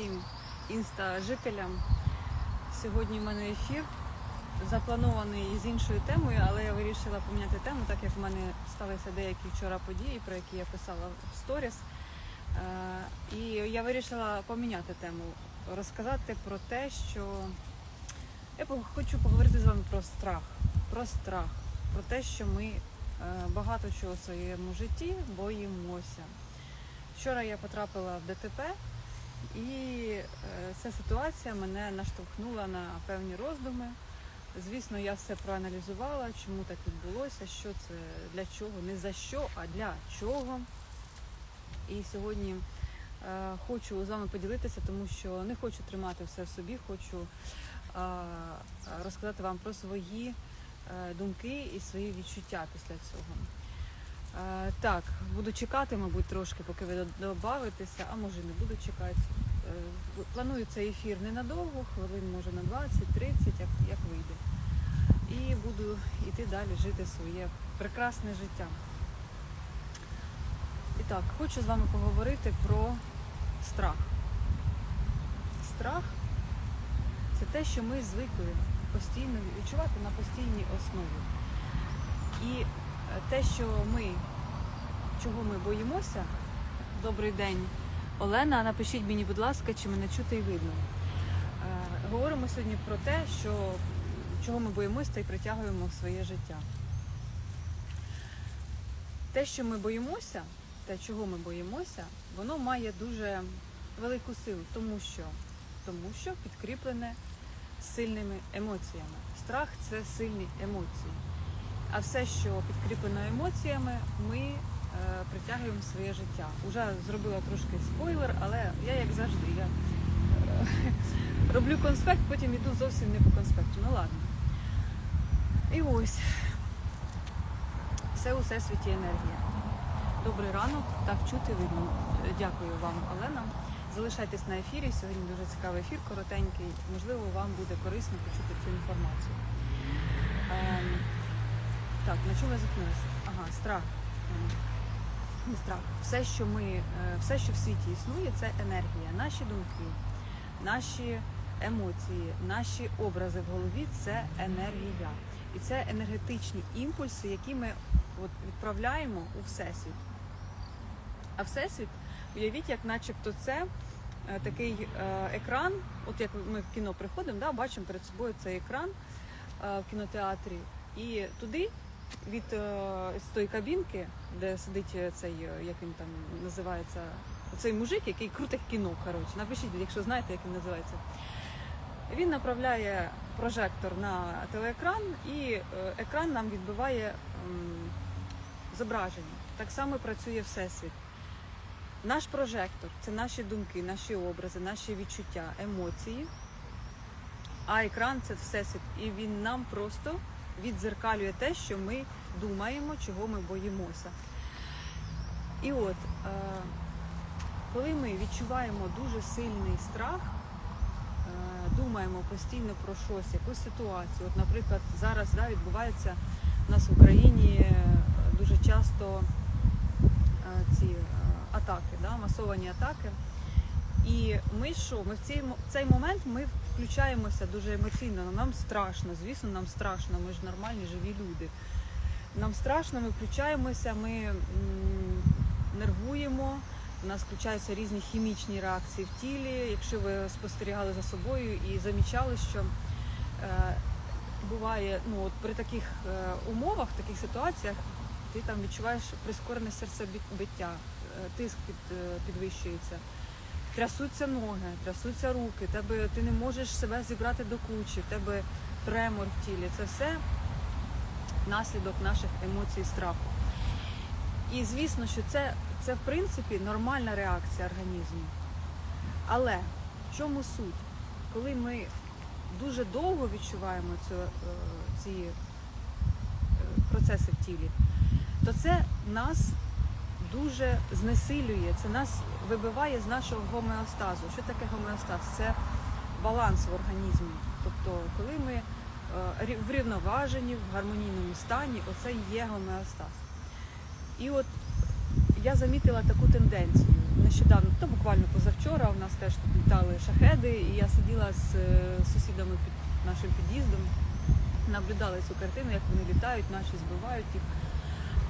всім інста-жителям. Сьогодні в мене ефір запланований з іншою темою, але я вирішила поміняти тему, так як в мене сталися деякі вчора події, про які я писала в сторіс. Е, І я вирішила поміняти тему, розказати про те, що я хочу поговорити з вами про страх. Про страх, про те, що ми е, багато чого в своєму житті боїмося. Вчора я потрапила в ДТП, і е, ця ситуація мене наштовхнула на певні роздуми. Звісно, я все проаналізувала, чому так відбулося, що це для чого, не за що, а для чого. І сьогодні е, хочу з вами поділитися, тому що не хочу тримати все в собі, хочу е, розказати вам про свої е, думки і свої відчуття після цього. Е, так, буду чекати, мабуть, трошки, поки ви добавитеся, а може не буду чекати. Е, планую цей ефір ненадовго, хвилин може на 20-30, як, як вийде. І буду йти далі жити своє прекрасне життя. І так, хочу з вами поговорити про страх. Страх це те, що ми звикли постійно відчувати на постійній основі. І те, що ми, чого ми боїмося, добрий день, Олена, напишіть мені, будь ласка, чи мене чути і видно. Е, Говоримо сьогодні про те, що чого ми боїмося та й притягуємо в своє життя. Те, що ми боїмося, те, чого ми боїмося, воно має дуже велику силу, тому що, тому що підкріплене сильними емоціями. Страх це сильні емоції. А все, що підкріплено емоціями, ми е, притягуємо своє життя. Уже зробила трошки спойлер, але я як завжди. Я е, роблю конспект, потім іду зовсім не по конспекту. Ну ладно. І ось все у всесвіті енергія. Добрий ранок, так чути видно. Дякую вам, Олена. Залишайтесь на ефірі. Сьогодні дуже цікавий ефір, коротенький. Можливо, вам буде корисно почути цю інформацію. Так, на чому я зупинилася? Ага, страх. Не страх. Все, що ми, е, все, що в світі існує, це енергія. Наші думки, наші емоції, наші образи в голові це енергія. І це енергетичні імпульси, які ми от, відправляємо у всесвіт. А всесвіт, уявіть, як начебто це е, такий е, екран, от як ми в кіно приходимо, да, бачимо перед собою цей екран в кінотеатрі, і туди від е, з тої кабінки, де сидить е, цей, е, як він там називається, цей мужик, який крутить кіно. Коротше, напишіть, якщо знаєте, як він називається. Він направляє прожектор на телеекран, і екран нам відбиває зображення. Так само працює всесвіт. Наш прожектор це наші думки, наші образи, наші відчуття, емоції. А екран це всесвіт. І він нам просто відзеркалює те, що ми думаємо, чого ми боїмося. І от, е, коли ми відчуваємо дуже сильний страх, е, думаємо постійно про щось, якусь ситуацію. От, наприклад, зараз да, відбувається у нас в Україні е, дуже часто ці атаки, да, масовані атаки. І ми що? Ми в цей, в цей момент ми включаємося дуже емоційно. Нам страшно, звісно, нам страшно. Ми ж нормальні, живі люди. Нам страшно, ми включаємося, ми нервуємо. У нас включаються різні хімічні реакції в тілі. Якщо ви спостерігали за собою і замічали, що е, буває ну, от при таких е, умовах, таких ситуаціях, ти там відчуваєш прискорене серцебиття, е, тиск під, е, підвищується, трясуться ноги, трясуться руки, тебе, ти не можеш себе зібрати до кучі, в тебе тремор в тілі. Це все наслідок наших емоцій страху. І звісно, що це, це в принципі нормальна реакція організму. Але в чому суть? Коли ми дуже довго відчуваємо цю, е, ці е, процеси в тілі, то це нас дуже знесилює, це нас вибиває з нашого гомеостазу. Що таке гомеостаз? Це баланс в організмі. Тобто, коли ми е, врівноважені, в гармонійному стані, оце є гомеостаз. І от я замітила таку тенденцію. нещодавно, то буквально позавчора, у нас теж тут літали шахеди, і я сиділа з е, сусідами під нашим під'їздом, наблюдала цю картину, як вони літають, наші збивають їх.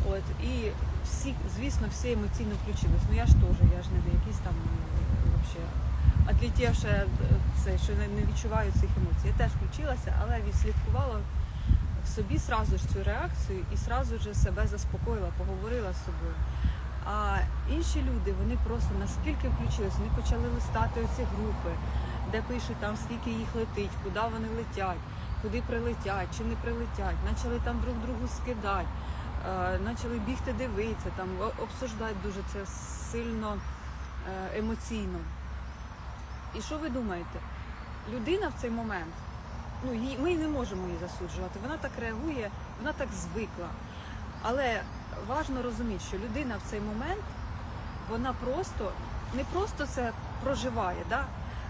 От, і всі, звісно, всі емоційно включились. Ну я ж теж, я ж не якийсь там е, вообще отлетівши е, це, що не, відчуваю цих емоцій. Я теж включилася, але відслідкувала в собі сразу ж цю реакцію і сразу ж себе заспокоїла, поговорила з собою. А інші люди, вони просто наскільки включилися, вони почали листати оці групи, де пишуть там, скільки їх летить, куди вони летять, куди прилетять, чи не прилетять, почали там друг другу скидати, почали бігти дивитися, там обсуждати дуже це сильно е, емоційно. І що ви думаєте? Людина в цей момент, ну її, ми не можемо її засуджувати, вона так реагує, вона так звикла. Але важливо розуміти, що людина в цей момент, вона просто не просто це проживає, да?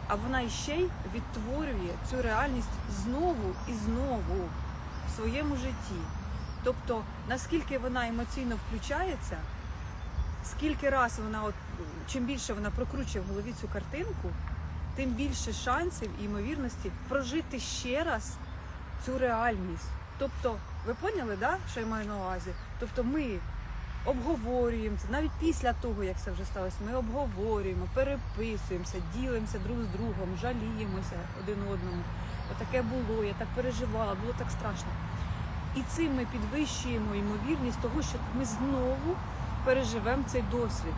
а вона іще й відтворює цю реальність знову і знову в своєму житті. Тобто, наскільки вона емоційно включається, скільки раз вона, от, чим більше вона прокручує в голові цю картинку, тим більше шансів і ймовірності прожити ще раз цю реальність. Тобто, ви поняли, да, що я маю на увазі? Тобто ми обговорюємо це навіть після того, як це вже сталося, ми обговорюємо, переписуємося, ділимося друг з другом, жаліємося один одному. Отаке було, я так переживала, було так страшно. І цим ми підвищуємо ймовірність того, що ми знову переживемо цей досвід.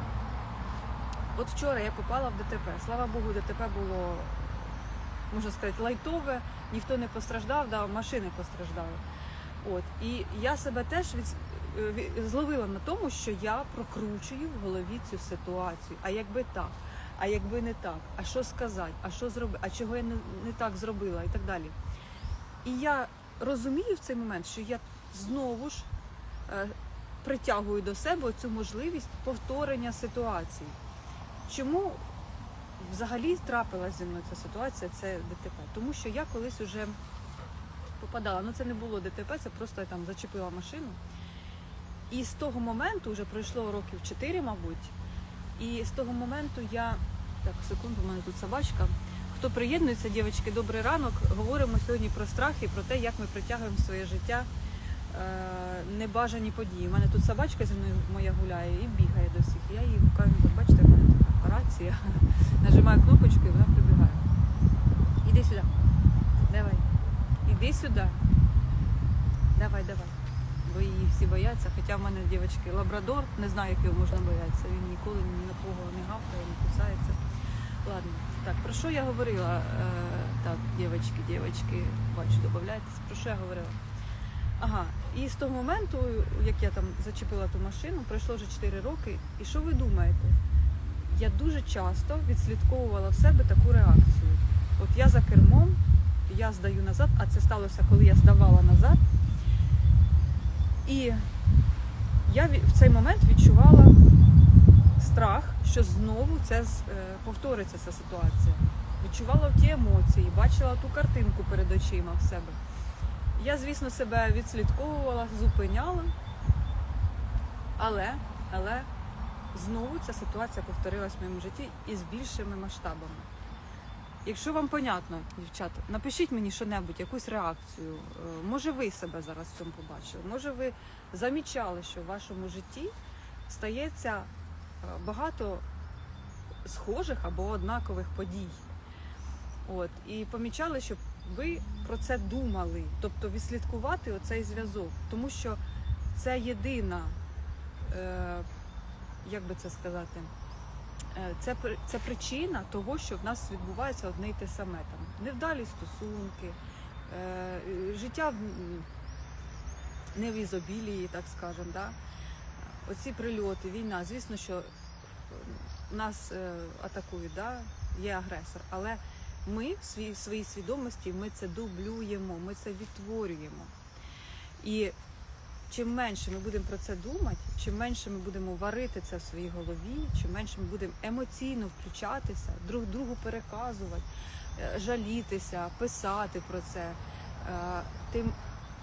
От вчора я попала в ДТП. Слава Богу, ДТП було, можна сказати, лайтове, ніхто не постраждав, да, машини постраждали. От. І я себе теж від, зловила на тому, що я прокручую в голові цю ситуацію. А якби так, а якби не так, а що сказати, а що зробити, а чого я не, не так зробила і так далі. І я розумію в цей момент, що я знову ж е, притягую до себе цю можливість повторення ситуації. Чому взагалі трапилася зі мною ця ситуація, це ДТП? Тому що я колись уже попадала, ну це не було ДТП, це просто я там зачепила машину. І з того моменту вже пройшло років 4, мабуть. І з того моменту я. Так, секунду, у мене тут собачка. Хто приєднується, дівчатки, добрий ранок. Говоримо сьогодні про страх і про те, як ми притягуємо своє життя е, небажані події. У мене тут собачка зі мною моя гуляє і бігає до всіх. Я її от бачите, в мене така рація. Нажимаю кнопочку і вона прибігає. Іди сюди. Давай. Іди сюди. Давай, давай. Бо її всі бояться. Хоча в мене дівчатки лабрадор, не знаю, як його можна боятися. Він ніколи ні на кого не гавкає, не кусається. Ладно, так, про що я говорила? Е, так, дівчатки, дівчатки, бачу, додаєтесь. Про що я говорила? Ага, і з того моменту, як я там зачепила ту машину, пройшло вже 4 роки. І що ви думаєте? Я дуже часто відслідковувала в себе таку реакцію. От я за кермом, я здаю назад, а це сталося, коли я здавала назад. І я в цей момент відчувала страх, що знову це е, повториться ця ситуація. Відчувала ті емоції, бачила ту картинку перед очима в себе. Я, звісно, себе відслідковувала, зупиняла, але, але знову ця ситуація повторилась в моєму житті і з більшими масштабами. Якщо вам понятно, дівчата, напишіть мені що-небудь, якусь реакцію. Е, Може, ви себе зараз в цьому побачили, може, ви замічали, що в вашому житті стається багато схожих або однакових подій. От, і помічали, щоб ви про це думали, тобто відслідкувати оцей зв'язок, тому що це єдина, е, як би це сказати, е, це, це причина того, що в нас відбувається одне й те саме. Там, невдалі стосунки, е, життя в, не в ізобілії, так скажемо. Да? Оці прильоти, війна, звісно, що нас е, атакують, да? є агресор, але ми в свій- своїй свідомості ми це дублюємо, ми це відтворюємо. І чим менше ми будемо про це думати, чим менше ми будемо варити це в своїй голові, чим менше ми будемо емоційно включатися, друг другу переказувати, е, жалітися, писати про це, е, тим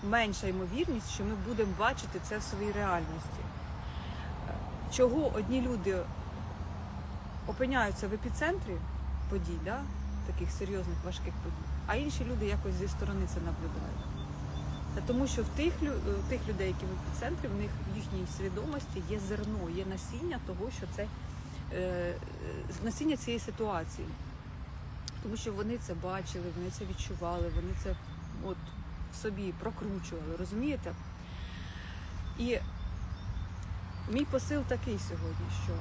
менша ймовірність, що ми будемо бачити це в своїй реальності. Е, Чого одні люди опиняються в епіцентрі подій, да, таких серйозних важких подій, а інші люди якось зі сторони це наблюдають. Тому що в тих, в тих людей, які в епіцентрі, в них в їхній свідомості є зерно, є насіння того, що це е, е, насіння цієї ситуації. Тому що вони це бачили, вони це відчували, вони це от в собі прокручували, розумієте? І мій посил такий сьогодні, що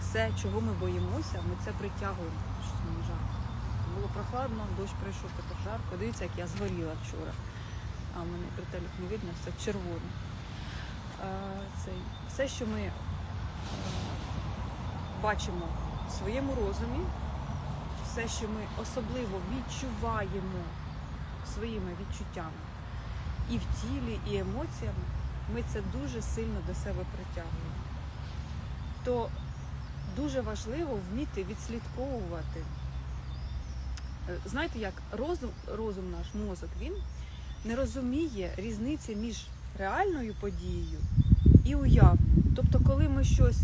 все, чого ми боїмося, ми це притягуємо. Щось мені жарко. Було прохладно, дощ прийшов, тепер жарко. Дивіться, як я згоріла вчора. А в мене прителік не видно, все червоне. Все, що ми е, бачимо в своєму розумі, все, що ми особливо відчуваємо своїми відчуттями і в тілі, і емоціями, ми це дуже сильно до себе притягуємо. То дуже важливо вміти відслідковувати. Е, Знаєте як, розум, розум наш, мозок, він не розуміє різниці між реальною подією і уявною. Тобто, коли ми щось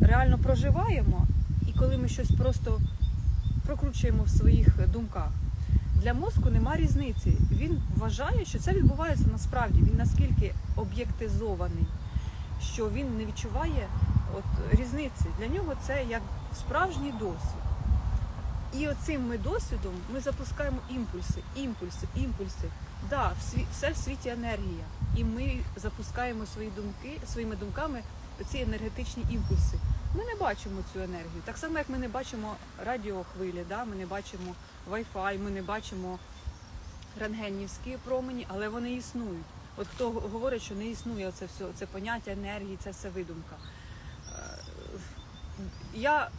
реально проживаємо, і коли ми щось просто прокручуємо в своїх думках, для мозку нема різниці. Він вважає, що це відбувається насправді. Він наскільки об'єктизований, що він не відчуває от, різниці. Для нього це як справжній досвід. І оцим ми досвідом ми запускаємо імпульси, імпульси, імпульси. Да, все в світі енергія. І ми запускаємо свої думки, своїми думками ці енергетичні імпульси. Ми не бачимо цю енергію. Так само, як ми не бачимо радіохвилі, да? ми не бачимо Wi-Fi, ми не бачимо рентгенівські промені, але вони існують. От хто говорить, що не існує це все, це поняття енергії, це все видумка. Е, Я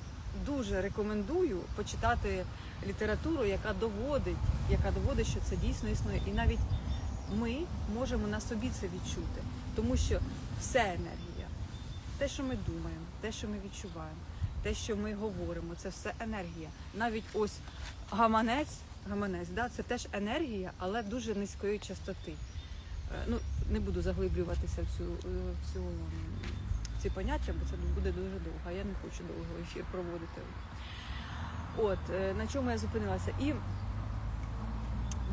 дуже рекомендую почитати літературу, яка доводить, яка доводить, що це дійсно існує. І навіть ми можемо на собі це відчути, тому що все енергія, те, що ми думаємо, те, що ми відчуваємо, те, що ми говоримо, це все енергія. Навіть ось гаманець, гаманець, да, це теж енергія, але дуже низької частоти. Е, Ну, не буду заглиблюватися в цю, е, в цю, ці поняття, бо це буде дуже довго, я не хочу довго ефір проводити. От, е, на чому я зупинилася? І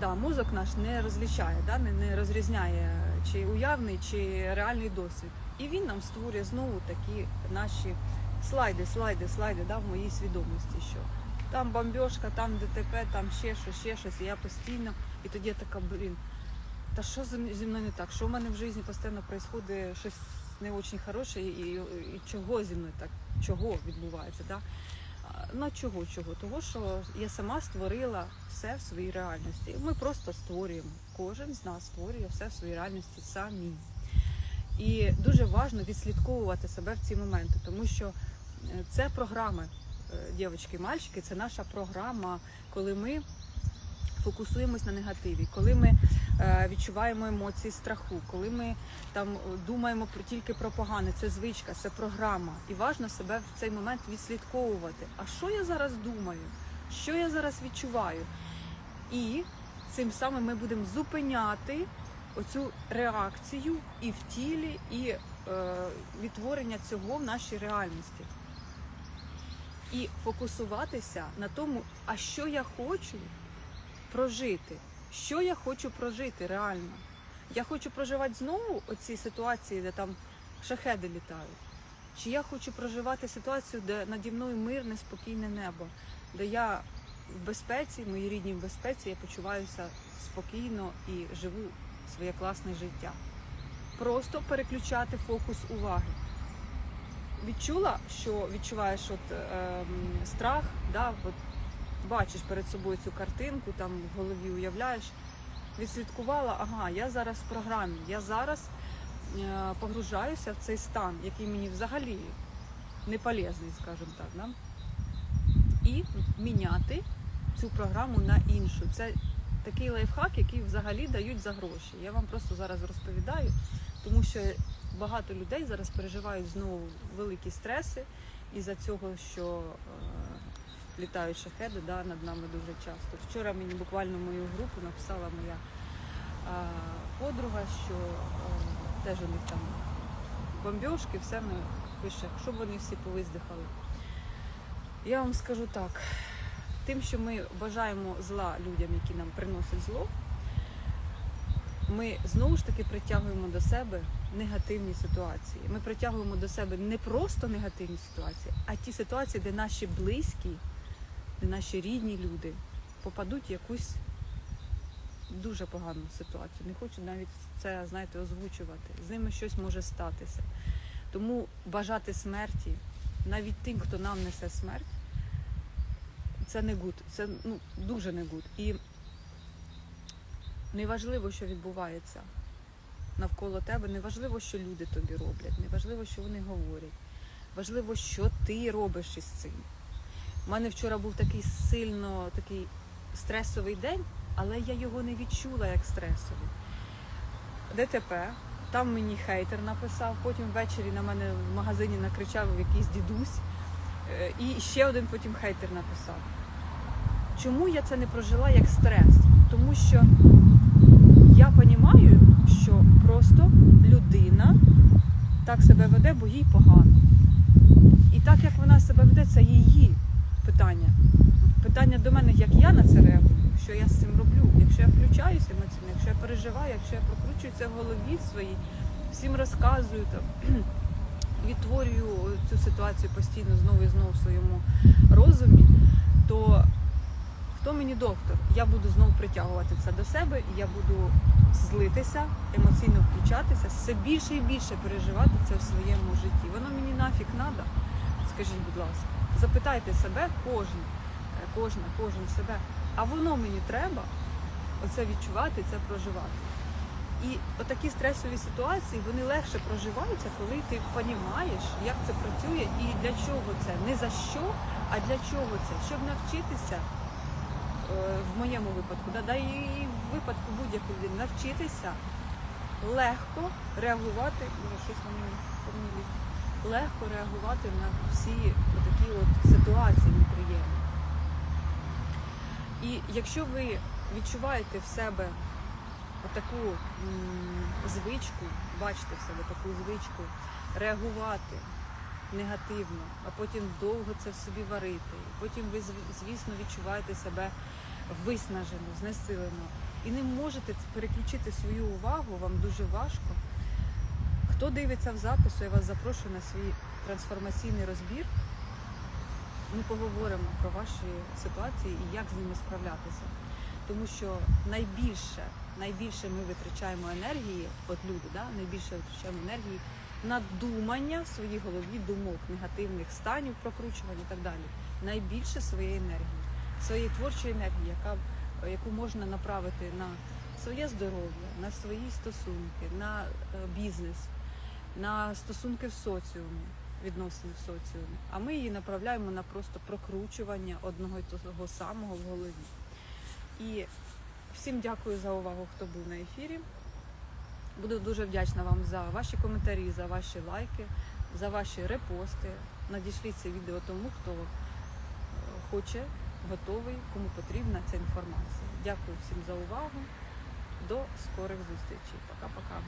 да, мозок наш не розлічає, да, не, не розрізняє чи уявний, чи реальний досвід. І він нам створює знову такі наші слайди, слайди, слайди да, в моїй свідомості, що там бомбьошка, там ДТП, там ще щось, ще щось. І я постійно, і тоді я така, блін, та що зі мною не так? Що в мене в житті постійно відбувається щось не дуже хороше, і, і, і чого зі мною так? Чого відбувається? Да? Ну чого, чого? Того, що я сама створила все в своїй реальності. Ми просто створюємо. Кожен з нас створює все в своїй реальності самі. І дуже важливо відслідковувати себе в ці моменти, тому що е, це програми, е, дівчатки, мальчики, це наша програма, коли ми фокусуємось на негативі, коли ми е, відчуваємо емоції страху, коли ми там е, думаємо про тільки про погане, це звичка, це програма. І важливо себе в цей момент відслідковувати. А що я зараз думаю? Що я зараз відчуваю? І цим самим ми будемо зупиняти оцю реакцію і в тілі, і е, відтворення цього в нашій реальності. І фокусуватися на тому, а що я хочу прожити, що я хочу прожити реально. Я хочу проживати знову оці ситуації, де там шахеди літають. Чи я хочу проживати ситуацію, де наді мною мирне, спокійне небо, де я в безпеці, мої рідні в безпеці, я почуваюся спокійно і живу своє класне життя. Просто переключати фокус уваги. Відчула, що відчуваєш от, ем, страх, да, от, бачиш перед собою цю картинку, там в голові уявляєш, відслідкувала, ага, я зараз в програмі, я зараз е, погружаюся в цей стан, який мені взагалі не полезний, скажімо так. Да? І міняти цю програму на іншу. Це такий лайфхак, який взагалі дають за гроші. Я вам просто зараз розповідаю, тому що багато людей зараз переживають знову великі стреси із-за цього, що е, літають шахеди да, над нами дуже часто. Вчора мені буквально мою групу написала моя е, подруга, що е, теж у них там бомбьошки, все ми пише, щоб вони всі повиздихали. Я вам скажу так: тим, що ми бажаємо зла людям, які нам приносять зло, ми знову ж таки притягуємо до себе негативні ситуації. Ми притягуємо до себе не просто негативні ситуації, а ті ситуації, де наші близькі, наші рідні люди попадуть в якусь дуже погану ситуацію. Не хочу навіть це, знаєте, озвучувати. З ними щось може статися. Тому бажати смерті навіть тим, хто нам несе смерть, це не гуд. Це ну, дуже не гуд. І неважливо, що відбувається навколо тебе, неважливо, що люди тобі роблять, неважливо, що вони говорять. Важливо, що ти робиш із цим. У мене вчора був такий сильно такий стресовий день, але я його не відчула як стресовий. ДТП, там мені хейтер написав, потім ввечері на мене в магазині накричав якийсь дідусь. Е, І ще один потім хейтер написав. Чому я це не прожила як стрес? Тому що я розумію, що просто людина так себе веде, бо їй погано. І так як вона себе веде, це її питання. Питання до мене, як я на це реагую, що я з цим роблю. Якщо я включаюся емоційно, якщо я переживаю, якщо я прокручую це в голові своїй, всім розказую там. Відтворюю цю ситуацію постійно знову і знову в своєму розумі, то хто мені доктор? Я буду знову притягувати це до себе, я буду злитися, емоційно включатися, все більше і більше переживати це в своєму житті. Воно мені нафіг надо, скажіть, будь ласка. Запитайте себе, кожен, е, кожна, кожен себе. А воно мені треба оце відчувати, це проживати. І отакі стресові ситуації вони легше проживаються, коли ти розумієш, як це працює і для чого це. Не за що, а для чого це. Щоб навчитися е, в моєму випадку, да, да і в випадку будь-якої людини, навчитися легко реагувати, ну, щось мені помілі, легко реагувати на всі такі от ситуації неприємні. І якщо ви відчуваєте в себе таку звичку, бачите в себе таку звичку, реагувати негативно, а потім довго це в собі варити. Потім ви, звісно, відчуваєте себе виснажено, знесилено. І не можете переключити свою увагу, вам дуже важко. Хто дивиться в запису, я вас запрошую на свій трансформаційний розбір. Ми поговоримо про ваші ситуації і як з ними справлятися. Тому що найбільше, найбільше ми витрачаємо енергії, от люди, да, найбільше витрачаємо енергії на думання в своїй голові, думок, негативних станів, прокручування і так далі. Найбільше своєї енергії, своєї творчої енергії, яка, яку можна направити на своє здоров'я, на свої стосунки, на е, бізнес, на стосунки в соціумі, відносини в соціумі. А ми її направляємо на просто прокручування одного і того самого в голові. І всім дякую за увагу, хто був на ефірі. Буду дуже вдячна вам за ваші коментарі, за ваші лайки, за ваші репости. Надішліть це відео тому, хто е, хоче, готовий, кому потрібна ця інформація. Дякую всім за увагу. До скорих зустрічей. Пока-пока.